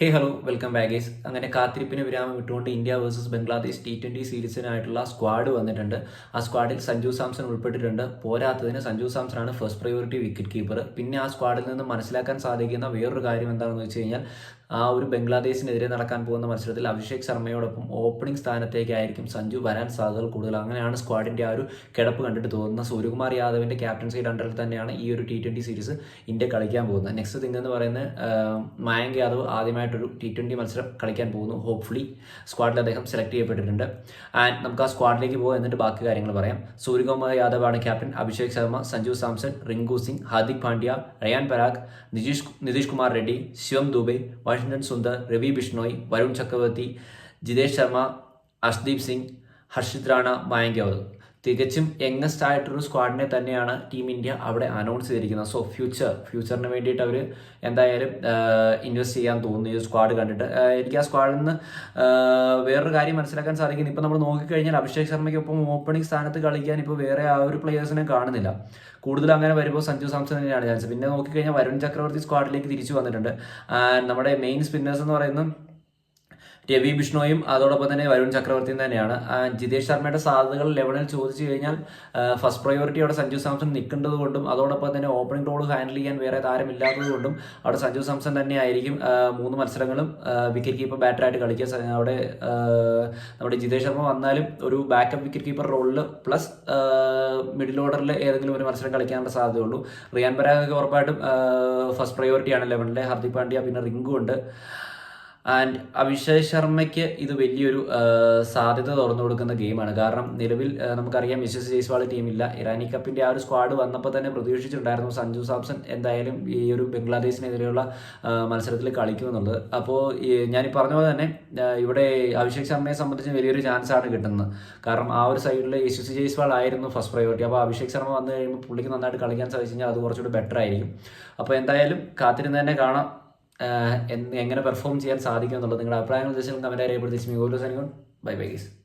ഹേ hello welcome ബാഗേസ് അങ്ങനെ കാത്തിരിപ്പിന് വിരാമം വിട്ടുകൊണ്ട് India versus Bangladesh T twenty സീരീസിനായിട്ടുള്ള squad വന്നിട്ടുണ്ട്. ആ സ്ക്വാഡിൽ സഞ്ജു സാംസൺ ഉൾപ്പെട്ടിട്ടുണ്ട്. പോരാത്തതിന് സഞ്ജു സാംസൺ ആണ് ഫസ്റ്റ് പ്രയോറിറ്റി വിക്കറ്റ് കീപ്പർ പിന്നെ ആ സ്ക്വാഡിൽ നിന്ന് മനസ്സിലാക്കാൻ സാധിക്കുന്ന വേറൊരു കാര്യം എന്താണെന്ന് വെച്ച് കഴിഞ്ഞാൽ ആ ഒരു ബംഗ്ലാദേശിനെതിരെ നടക്കാൻ പോകുന്ന മത്സരത്തിൽ അഭിഷേക് ശർമ്മയോടൊപ്പം ഓപ്പണിംഗ് സ്ഥാനത്തേക്കായിരിക്കും സഞ്ജു വരാൻ സാധ്യതകൾ കൂടുതൽ. അങ്ങനെയാണ് സ്ക്വാഡിന്റെ ആ ഒരു കിടപ്പ് കണ്ടിട്ട് തോന്നുന്നത്. സൂര്യകുമാർ യാദവിന്റെ ക്യാപ്റ്റൻസിയുടെ അണ്ടറിൽ തന്നെയാണ് ഈ ഒരു ടി ട്വന്റി സീരീസ് ഇന്ത്യ കളിക്കാൻ പോകുന്നത്. നെക്സ്റ്റ് തിങ് എന്ന് പറയുന്നത് മയങ്ക് യാദവ് ആദ്യമായിട്ടൊരു ടി ട്വന്റി മത്സരം കളിക്കാൻ പോകുന്നു. ഹോപ്പ്ഫുള്ളി സ്ക്വാഡിൽ അദ്ദേഹം സെലക്ട് ചെയ്യപ്പെട്ടിട്ടുണ്ട്. ആൻഡ് നമുക്ക് ആ സ്ക്വാഡിലേക്ക് പോകാം എന്നിട്ട് ബാക്കി കാര്യങ്ങൾ പറയാം. സൂര്യകുമാർ യാദവ് ആണ് ക്യാപ്റ്റൻ അഭിഷേക് ശർമ്മ സഞ്ജു സാംസൺ റിങ്കു സിംഗ് ഹാർദിക് പാണ്ഡ്യ റയാൻ പരാഗ് നിതീഷ് നിതീഷ് കുമാർ റെഡ്ഡി ശിവം ദുബെ വാഷിംഗ്ടൺ സുന്ദർ രവി ബിഷ്ണോയ് വരുൺ ചക്രവർത്തി ജിതേഷ് ശർമ്മ അഷ്ദീപ് സിംഗ് ഹർഷിത് റാണ മായങ്ക് തികച്ചും യങ്ങസ്റ്റ് ആയിട്ടൊരു സ്ക്വാഡിനെ തന്നെയാണ് ടീം ഇന്ത്യ അവിടെ അനൗൺസ് ചെയ്തിരിക്കുന്നത്. സോ ഫ്യൂച്ചർ ഫ്യൂച്ചറിന് വേണ്ടിയിട്ട് അവർ എന്തായാലും ഇൻവെസ്റ്റ് ചെയ്യാൻ തോന്നുന്നു. ഈ സ്ക്വാഡ് കണ്ടിട്ട്. എനിക്ക് ആ സ്ക്വാഡിൽ നിന്ന് വേറൊരു കാര്യം മനസ്സിലാക്കാൻ സാധിക്കുന്നു. ഇപ്പം നമ്മൾ നോക്കിക്കഴിഞ്ഞാൽ അഭിഷേക് ശർമ്മയ്ക്കൊപ്പം ഓപ്പണിംഗ് സ്ഥാനത്ത് കളിക്കാൻ ഇപ്പോൾ വേറെ ആ ഒരു പ്ലേയേഴ്സിനെ കാണുന്നില്ല. കൂടുതൽ അങ്ങനെ വരുമ്പോൾ സഞ്ജു സാംസൺ തന്നെയാണ് ചാൻസ്. പിന്നെ നോക്കിക്കഴിഞ്ഞാൽ വരുൺ ചക്രവർത്തി സ്ക്വാഡിലേക്ക് തിരിച്ചു വന്നിട്ടുണ്ട്. നമ്മുടെ മെയിൻ സ്പിന്നേഴ്സ് എന്ന് പറയുന്നത് രവി ബിഷ്ണോയും അതോടൊപ്പം തന്നെ വരുൺ ചക്രവർത്തിയും തന്നെയാണ്. ജിതേഷ് ശർമ്മയുടെ സാധ്യതകൾ ലെവനിൽ ചോദിച്ചു കഴിഞ്ഞാൽ ഫസ്റ്റ് പ്രയോറിറ്റി അവിടെ സഞ്ജു സാംസൺ നിൽക്കേണ്ടത് കൊണ്ടും അതോടൊപ്പം തന്നെ ഓപ്പണിംഗ് റോൾ ഹാൻഡിൽ ചെയ്യാൻ വേറെ താരമില്ലാത്തത് കൊണ്ടും അവിടെ സഞ്ജു സാംസൺ തന്നെ ആയിരിക്കും മൂന്ന് മത്സരങ്ങളും വിക്കറ്റ് കീപ്പർ ബാറ്ററായിട്ട് കളിക്കുക. അവിടെ നമ്മുടെ ജിതേഷ് ശർമ്മ വന്നാലും ഒരു ബാക്കപ്പ് വിക്കറ്റ് കീപ്പർ റോളിൽ പ്ലസ് മിഡിൽ ഓർഡറിൽ ഏതെങ്കിലും ഒരു മത്സരം കളിക്കാനുള്ള സാധ്യതയുള്ളൂ. റിയാൻ പരാഗൊക്കെ ഉറപ്പായിട്ടും ഫസ്റ്റ് പ്രയോറിറ്റിയാണ് ലെവനിലെ ഹർദിക് പാണ്ഡ്യ പിന്നെ റിങ്കു ഉണ്ട്. ആൻഡ് അഭിഷേക് ശർമ്മയ്ക്ക് ഇത് വലിയൊരു സാധ്യത തുറന്നു കൊടുക്കുന്ന ഗെയിമാണ്. കാരണം നിലവിൽ നമുക്കറിയാം മിസ്സസ് ജയ്സ്വാൾ ടീമില്ല. ഇറാനി കപ്പിന്റെ ആ ഒരു സ്ക്വാഡ് വന്നപ്പോൾ തന്നെ പ്രതീക്ഷിച്ചിട്ടുണ്ടായിരുന്നു സഞ്ജു സാംസൺ എന്തായാലും ഈ ഒരു ബംഗ്ലാദേശിനെതിരെയുള്ള മത്സരത്തിൽ കളിക്കുമെന്നുള്ളത്. അപ്പോൾ ഞാൻ ഈ പറഞ്ഞ പോലെ തന്നെ ഇവിടെ അഭിഷേക് ശർമ്മയെ സംബന്ധിച്ച് വലിയൊരു ചാൻസാണ് കിട്ടുന്നത്. കാരണം ആ ഒരു സൈഡിൽ യശസ് ജയ്സ്വാൾ ആയിരുന്നു ഫസ്റ്റ് പ്രയോറിറ്റി അപ്പോൾ അഭിഷേക് ശർമ്മ വന്നു കഴിയുമ്പോൾ പുള്ളിക്ക് നന്നായിട്ട് കളിക്കാൻ സാധിച്ചു കഴിഞ്ഞാൽ അത് കുറച്ചുകൂടി ബെറ്റർ ആയിരിക്കും. അപ്പോൾ എന്തായാലും കാത്തിരുന്ന് തന്നെ കാണാം. എന്ന് എങ്ങനെ പെർഫോം ചെയ്യാൻ സാധിക്കും എന്നുള്ളത് നിങ്ങളുടെ അഭിപ്രായങ്ങൾ തീർച്ചയായും കമന്റ് രേഖപ്പെടുത്തി. By bye geese